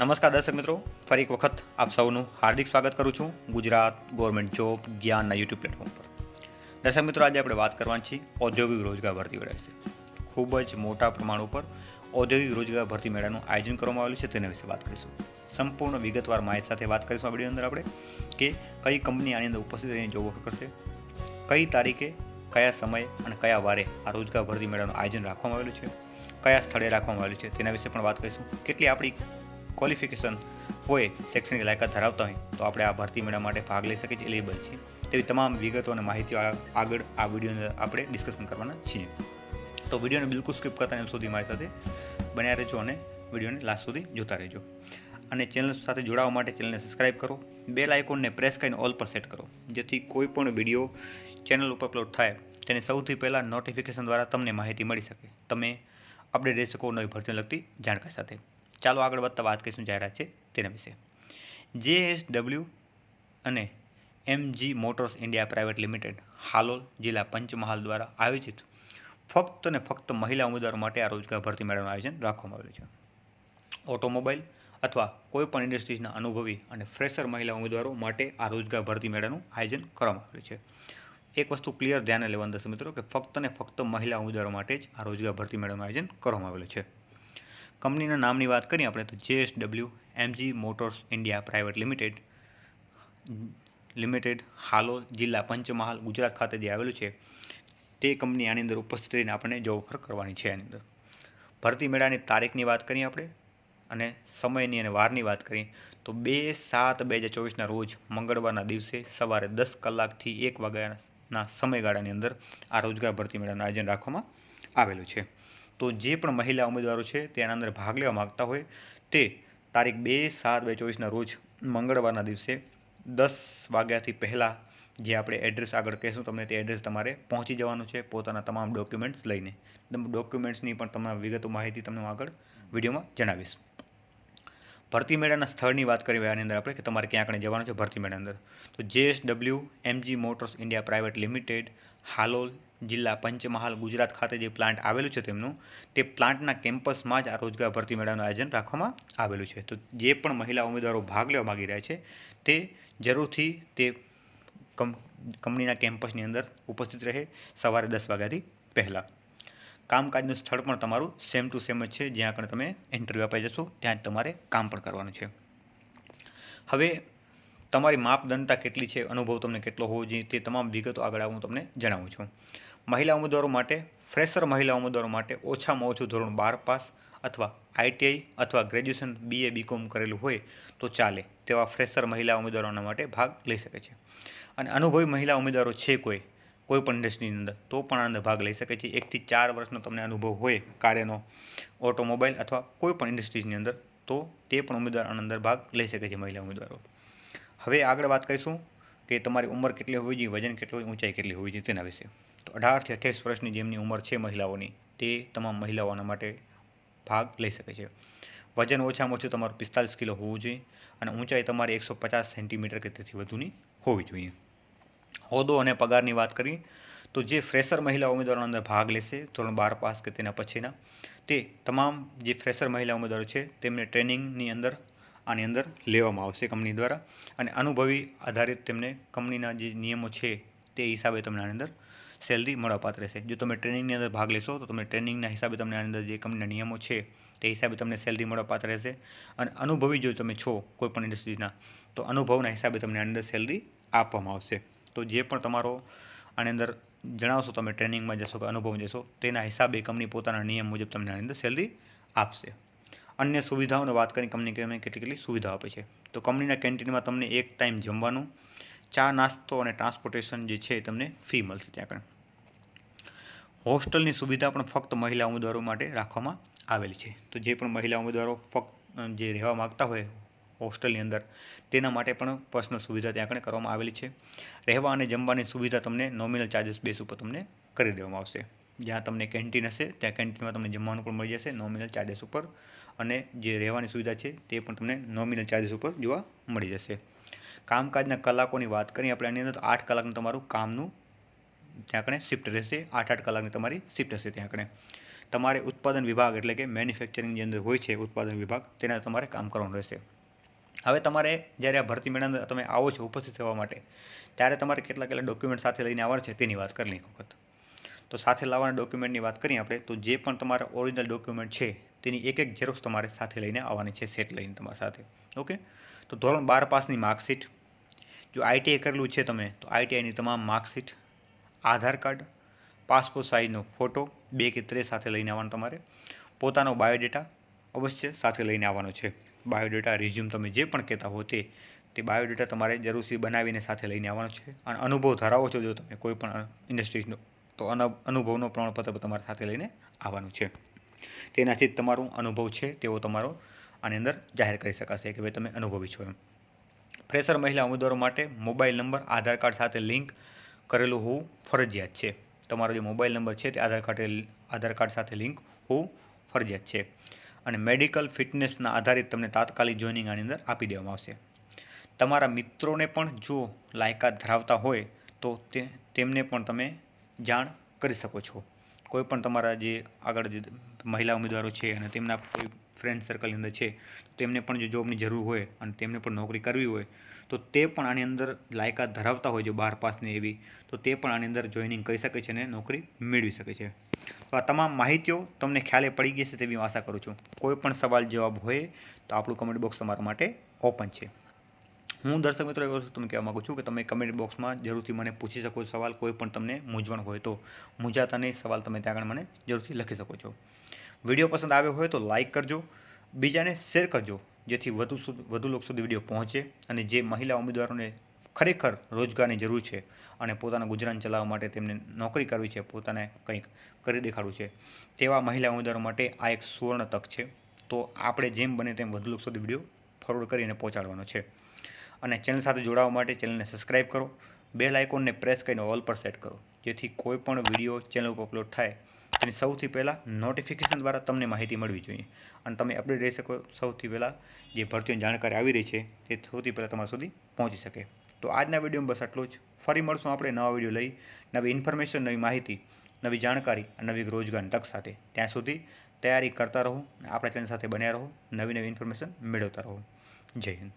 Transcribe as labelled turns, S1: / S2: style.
S1: નમસ્કાર દર્શક મિત્રો, ફરી એક વખત આપ સૌનું હાર્દિક સ્વાગત કરું છું ગુજરાત ગવર્મેન્ટ જોબ જ્ઞાનના યુટ્યુબ પ્લેટફોર્મ પર. દર્શક મિત્રો, આજે આપણે વાત કરવાની છે ઔદ્યોગિક રોજગાર ભરતી મેળા વિશે. ખૂબ જ મોટા પ્રમાણ ઉપર ઔદ્યોગિક રોજગાર ભરતી મેળાનું આયોજન કરવામાં આવેલું છે તેના વિશે વાત કરીશું. સંપૂર્ણ વિગતવાર માહિતી સાથે વાત કરીશું આ વીડિયો અંદર આપણે કે કઈ કંપની આની અંદર ઉપસ્થિત રહીને જોબ ઓફર કરશે, કઈ તારીખે, કયા સમયે અને કયા વારે આ રોજગાર ભરતી મેળાનું આયોજન રાખવામાં આવેલું છે, કયા સ્થળે રાખવામાં આવેલું છે તેના વિશે પણ વાત કરીશું. કેટલી આપણી ક્વોલિફિકેશન હોય, શૈક્ષણિક લાયકાત ધરાવતા હોય, તો આપણે આ ભરતી મેળા માટે ભાગ લઈ શકીએ છીએ એલિબલ છીએ. તેવી તમામ વિગતો અને માહિતીઓ આગળ આ વિડીયોને આપણે ડિસ્કશન કરવાના છીએ. તો વિડીયોને બિલકુલ સ્કીપ કરતા એમ સુધી મારી સાથે બન્યા રહેજો અને વિડીયોને લાસ્ટ સુધી જોતા રહેજો. અને ચેનલ સાથે જોડાવા માટે ચેનલને સબસ્ક્રાઇબ કરો. બેલ આઇકોનને પ્રેસ કરીને ઓલ પર સેટ કરો. જેથી કોઈ પણ વીડિયો ચેનલ ઉપર અપલોડ થાય, તેની સૌથી પહેલાં નોટિફિકેશન દ્વારા તમને માહિતી મળી શકે. તમે અપડેટ રહી શકો નવી ભરતીને લગતી જાણકારી સાથે. ચાલો આગળ વધતા વાત કરીશું જાહેરાત છે તેના વિશે. જે એસ ડબલ્યુ અને MG Motors India private limited Halol જિલ્લા પંચમહાલ દ્વારા આયોજિત ફક્ત અને ફક્ત મહિલા ઉમેદવારો માટે આ રોજગાર ભરતી મેળવાનું આયોજન રાખવામાં આવેલું છે. ઓટોમોબાઈલ અથવા કોઈપણ ઇન્ડસ્ટ્રીઝના અનુભવી અને ફ્રેશર મહિલા ઉમેદવારો માટે આ રોજગાર ભરતી મેળાનું આયોજન કરવામાં આવેલું છે. એક વસ્તુ ક્લિયર ધ્યાને લેવાનું દર્શક મિત્રો કે ફક્ત ને ફક્ત મહિલા ઉમેદવારો માટે જ આ રોજગાર ભરતી મેળાનું આયોજન કરવામાં આવેલું છે. કંપનીના નામની વાત કરીએ આપણે તો JSW MG Motors India private limited limited Halol જિલ્લા પંચમહાલ ગુજરાત ખાતે જે આવેલું છે, તે કંપની આની અંદર ઉપસ્થિત રહીને આપણને જોબ ઓફર કરવાની છે આની અંદર. ભરતી મેળાની તારીખની વાત કરીએ આપણે અને સમયની અને વારની વાત કરીએ, તો બે સાત બે હજાર ચોવીસના રોજ મંગળવારના દિવસે સવારે દસ કલાકથી એક વાગ્યાના સમયગાળાની અંદર આ રોજગાર ભરતી મેળાનું આયોજન રાખવામાં આવેલું છે. તો જે પણ મહિલા ઉમેદવારો છે તેના અંદર ભાગ લેવા માગતા હોય તે તારીખ બે સાત બે ચોવીસના રોજ મંગળવારના દિવસે દસ વાગ્યાથી પહેલાં જે આપણે એડ્રેસ આગળ કહેશું તમને તે એડ્રેસ તમારે પહોંચી જવાનું છે પોતાના તમામ ડોક્યુમેન્ટ્સ લઈને. ડોક્યુમેન્ટ્સની પણ તમામ વિગતો માહિતી તમને આગળ વિડીયોમાં જણાવીશ. ભરતી મેળાના સ્થળની વાત કરીએ આની અંદર આપણે કે તમારે ક્યાં આગળ જવાનું છે ભરતી મેળાની અંદર. તો JSW, MG Motors India private limited, Halol જિલ્લા પંચમહાલ ગુજરાત ખાતે જે પ્લાન્ટ આવેલું છે તેમનું, તે પ્લાન્ટના કેમ્પસમાં જ આ રોજગાર ભરતી મેળાનું આયોજન રાખવામાં આવેલું છે. તો જે પણ મહિલા ઉમેદવારો ભાગ લેવા માગી રહ્યા છે, તે જરૂરથી તે કંપનીના કેમ્પસની અંદર ઉપસ્થિત રહે સવારે દસ વાગ્યાથી પહેલાં. કામકાજનું સ્થળ પણ તમારું સેમ ટુ સેમ જ છે, જ્યાં આગળ તમે ઇન્ટરવ્યૂ અપાઈ જશો, ત્યાં જ તમારે કામ પણ કરવાનું છે. હવે તમારી માપદંડતા કેટલી છે, અનુભવ તમને કેટલો હોવો જોઈએ, તે તમામ વિગતો આગળ હું તમને જણાવું છું. મહિલા ઉમેદવારો માટે ફ્રેશર મહિલા ઉમેદવારો માટે ઓછામાં ઓછું ધોરણ બાર પાસ અથવા આઈટીઆઈ અથવા ગ્રેજ્યુએશન બીએ બીકોમ કરેલું હોય તો ચાલે, તેવા ફ્રેશર મહિલા ઉમેદવારોના માટે ભાગ લઈ શકે છે. અને અનુભવી મહિલા ઉમેદવારો છે કોઈ કોઈ પણ ઇન્ડસ્ટ્રીની અંદર, તો પણ આનંદ ભાગ લઈ શકે છે. એકથી ચાર વર્ષનો તમને અનુભવ હોય કાર્યનો ઓટોમોબાઈલ અથવા કોઈ પણ ઇન્ડસ્ટ્રીઝની અંદર, તો તે પણ ઉમેદવાર અંદર ભાગ લઈ શકે છે મહિલા ઉમેદવારો. હવે આગળ વાત કરીશું કે તમારી ઉંમર કેટલી હોવી જોઈએ, વજન કેટલું ઊંચાઈ કેટલી હોવી જોઈએ તેના વિશે. તો અઢારથી અઠ્યાવીસ વર્ષની જેમની ઉંમર છે મહિલાઓની, તે તમામ મહિલાઓના માટે ભાગ લઈ શકે છે. વજન ઓછામાં ઓછું તમારું પિસ્તાલીસ કિલો હોવું જોઈએ અને ઊંચાઈ તમારી એકસો પચાસ સેન્ટીમીટર કે તેથી વધુની હોવી જોઈએ. હોદ્દો અને પગારની વાત કરીએ તો જે ફ્રેશર મહિલા ઉમેદવારો અંદર ભાગ લેશે, ધોરણ બાર પાસ કે તેના પછીના, તે તમામ જે ફ્રેશર મહિલા ઉમેદવારો છે, તેમને ટ્રેનિંગની અંદર, આની અંદર લેવામાં આવશે કંપની દ્વારા. અને અનુભવી આધારિત તેમને કંપનીના જે નિયમો છે, તે હિસાબે તમને આની અંદર સેલરી મળવાપાત્ર રહેશે. જો તમે ટ્રેનિંગની અંદર ભાગ લેશો, તો તમે ટ્રેનિંગના હિસાબે તમને આની અંદર જે કંપનીના નિયમો છે, તે હિસાબે તમને સેલરી મળવાપાત્ર રહેશે. અને અનુભવી જો તમે છો કોઈપણ ઇન્ડસ્ટ્રીના તો અનુભવના હિસાબે તમને આની અંદર સેલરી આપવામાં આવશે. તો જે પણ તમારો આની અંદર જણાવશો, તમે ટ્રેનિંગમાં જશો કે અનુભવ જશો, તેના હિસાબે કંપની પોતાના નિયમ મુજબ તમને આની અંદર સેલરી આપશે. અન્ય સુવિધાઓની વાત કરી, કંપની કેટલી કેટલી સુવિધાઓ આપે છે. તો કંપનીના કેન્ટીનમાં તમને એક ટાઈમ જમવાનું, ચા, નાસ્તો અને ટ્રાન્સપોર્ટેશન જે છે તમને ફી મળશે ત્યાં આગળ. હોસ્ટેલની સુવિધા પણ ફક્ત મહિલા ઉમેદવારો માટે રાખવામાં આવેલી છે. તો જે પણ મહિલા ઉમેદવારો ફક્ત જે રહેવા માગતા હોય હોસ્ટેલની અંદર. તેના માટે પણ પર્સનલ સુવિધા ત્યાં આગળ કરવામાં આવેલી છે. રહેવા અને જમવાની સુવિધા તમને નોમિનલ ચાર્જિસ બેસ ઉપર તમને કરી દેવામાં આવશે. જ્યાં તમને કેન્ટીન હશે, ત્યાં કેન્ટીનમાં તમને જમવાનું પણ મળી જશે નોમિનલ ચાર્જિસ ઉપર. અને જે રહેવાની સુવિધા છે, તે પણ તમને નોમિનલ ચાર્જિસ ઉપર જોવા મળી જશે. કામકાજના કલાકોની વાત કરીએ આપણે આની અંદર આઠ કલાકનું તમારું કામનું ત્યાં આગળ શિફ્ટ રહેશે. આઠ આઠ કલાકની તમારી શિફ્ટ હશે ત્યાં આગળ. તમારે ઉત્પાદન વિભાગ એટલે કે મેન્યુફેક્ચરિંગ જે અંદર હોય છે, ઉત્પાદન વિભાગ, તેના તમારે કામ કરવાનું રહેશે. હવે તમારે જ્યારે આ ભરતી મેળા તમે આવો છો ઉપસ્થિત થવા માટે, ત્યારે તમારે કેટલા કેટલા ડોક્યુમેન્ટ સાથે લઈને આવવાના છે તેની વાત કરી લઈએ વખત. તો સાથે લાવવાના ડોક્યુમેન્ટની વાત કરીએ આપણે, તો જે પણ તમારા ઓરિજિનલ ડોક્યુમેન્ટ છે, તેની એક એક ઝેરોક્ષ તમારે સાથે લઈને આવવાની છે સેટ લઈને તમારી સાથે. ઓકે તો ધોરણ બાર પાસની માર્કશીટ જો આઈટીઆઈ કરેલું છે તમે, તો આઈટીઆઈની તમામ માર્કશીટ આધાર કાર્ડ પાસપોર્ટ સાઇઝનો ફોટો બે કે ત્રે સાથે લઈને આવવાનો તમારે, પોતાનો બાયોડેટા અવશ્ય સાથે લઈને આવવાનો છે. બાયોડેટા રિઝ્યુમ તમે જે પણ કહેતા હો તે તે બાયોડેટા તમારે જરૂરથી બનાવીને સાથે લઈને આવવાનો છે. અને અનુભવ ધરાવો છો જો તમે કોઈ પણ ઇન્ડસ્ટ્રીઝનો તો અનુભવનો પ્રમાણપત્ર તમારે સાથે લઈને આવવાનું છે. તેનાથી તમારું અનુભવ છે તેવો તમારો આની અંદર જાહેર કરી શકાશે કે ભાઈ તમે અનુભવી છો એમ. ફ્રેશર મહિલા ઉમેદવારો માટે મોબાઈલ નંબર, આધાર કાર્ડ સાથે લિંક કરેલું હોવું ફરજિયાત છે. તમારો જે મોબાઈલ નંબર છે તે આધાર કાર્ડ આધાર કાર્ડ સાથે લિંક હોવું ફરજિયાત છે. અને મેડિકલ ફિટનેસના આધારિત તમને તાત્કાલિક જોઈનિંગ આની અંદર આપી દેવામાં આવશે. તમારા મિત્રોને પણ જો લાયકાત ધરાવતા હોય, તો તે, તેમને પણ તમે જાણ કરી શકો છો. કોઈ પણ તમારા જે આગળ જે મહિલા ઉમેદવારો છે અને તેમના કોઈ ફ્રેન્ડ સર્કલની અંદર છે તેમને પણ જો જોબની જરૂર હોય અને તેમને પણ નોકરી કરવી હોય, તો તે પણ આની અંદર લાયકાત ધરાવતા હોય જો બાર પાસની એવી, તો તે પણ આની અંદર જોઈનિંગ કરી શકે છે અને નોકરી મેળવી શકે છે. તો આ તમામ માહિતીઓ તમને ખ્યાલે પડી ગઈ છે તેવી આશા કરું છું. કોઈ પણ સવાલ જવાબ હોય, તો આપણું કમેન્ટ બોક્સ તમારા માટે ઓપન છે. હું દર્શક મિત્રો વસ્તુ તમને કહેવા માગું છું કે તમે કમેન્ટ બોક્સમાં જરૂરથી મને પૂછી શકો સવાલ, કોઈ પણ તમને મૂંઝવણ હોય તો. મૂંઝાતા નહીં, સવાલ તમે ત્યાં આગળ મને જરૂરથી લખી શકો છો. વીડિયો પસંદ આવ્યો હોય તો લાઇક કરજો. બીજાને શેર કરજો, જેથી વધુ વધુ લોકો સુધી વીડિયો પહોંચે અને જે મહિલા ઉમેદવારોને ખરેખર રોજગારની જરૂર છે અને પોતાના ગુજરાન ચલાવવા માટે તેમને નોકરી કરવી છે, પોતાને કંઈક કરી દેખાડવું છે, તેવા મહિલા ઉમેદવારો માટે આ એક સુવર્ણ તક છે. તો આપણે જેમ બને તેમ વધુ લોકો સુધી વીડિયો ફોરવર્ડ કરીને પહોંચાડવાનો છે. અને ચેનલ સાથે જોડાવા માટે ચેનલને સબસ્ક્રાઇબ કરો. બેલ આઇકોનને પ્રેસ કરીને ઓલ પર સેટ કરો, જેથી કોઈ પણ વીડિયો ચેનલ ઉપર અપલોડ થાય તેની સૌથી પહેલાં નોટિફિકેશન દ્વારા તમને માહિતી મળવી જોઈએ. અને તમે અપડેટ રહી શકો સૌથી પહેલાં જે ભરતીઓની જાણકારી આવી રહી છે, તે સૌથી પહેલાં તમારા સુધી પહોંચી શકે. તો આજના વિડીયોમાં બસ આટલું જ. ફરી મળશું આપણે નવા વીડિયો લઈ નવી ઇન્ફોર્મેશન નવી માહિતી, નવી જાણકારી નવી રોજગારની તક સાથે. ત્યાં સુધી તૈયારી કરતા રહો આપણા ચેનલ સાથે બન્યા રહો, નવી નવી ઇન્ફોર્મેશન મેળવતા રહો. જય હિન્દ.